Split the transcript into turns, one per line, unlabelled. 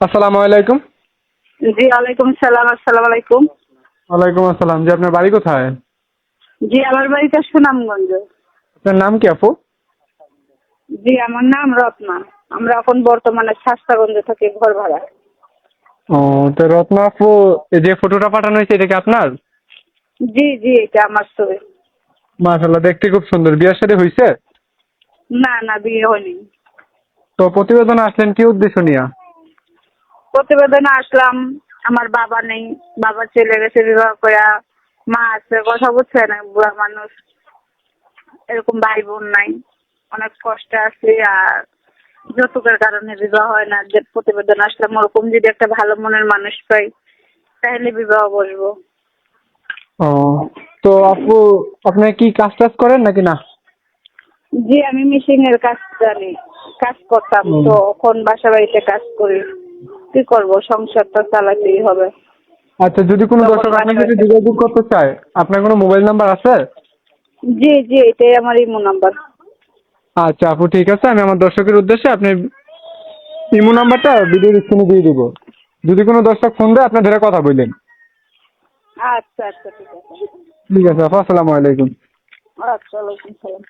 আসসালামু আলাইকুম।
জি ওয়ালাইকুম সালাম আসসালামু আলাইকুম।
ওয়ালাইকুম আসসালাম। জি আপনার বাড়ি কোথায়?
জি আমার বাড়িটা সুনামগঞ্জ।
আপনার নাম কি আপু?
জি আমার নাম রত্না। আমরা এখন বর্তমানে শাস্তাগঞ্জে থাকি ঘর ভাড়া
ও তো রত্না আপু এই যে ফটোটা পাঠানো হয়েছে এটা কি আপনার?
জি জি এটা আমার ছবি।
মাশাল্লাহ দেখতে খুব সুন্দর। বিয়ের সাথে হয়েছে?
না না বিয়ে হয়নি।
তো প্রতিবেদন আসলেন কি উদ্দেশ্য নিয়ে?
প্রতিবেদনে আসলাম আমার বাবা নেই বাবা চলে গেছে বিবাহ করে মা আছে কথা বুঝছে না বুড়া মানুষ এরকম ভাই বোন নাই অনেক কষ্টে আছে আর যৌতুকের কারণে বিবাহ হয় না যে প্রতিবেদন আসলাম ওরকম যদি একটা ভালো মনের মানুষ পাই তাহলে বিবাহ বসবো।
ও তো আপু আপনি কি কাজ টাজ করেন নাকি না?
জি আমি মিশিং এর কাজ জানি। কাজ করতাম তো এখন বাসা বাড়িতে কাজ করি কি করব? সংসার তো চালাতেই হবে।
আচ্ছা যদি কোনো দর্শক আপনার সাথে যোগাযোগ করতে চায় আপনার কোনো মোবাইল নাম্বার আছে?
জি জি এটাই আমার ইমো নাম্বার।
আচ্ছা আপু ঠিক আছে আমি আমার দর্শকের উদ্দেশ্যে আপনি ইমো নাম্বারটা ভিডিও স্ক্রিনে দিয়ে দেবো। যদি কোনো দর্শক ফোন দেয় আপনি ধরে কথা বললেন।
আচ্ছা আচ্ছা ঠিক আছে।
ঠিক আছে আপু আসসালামু আলাইকুম।
আচ্ছা ওয়ালাইকুম সালাম।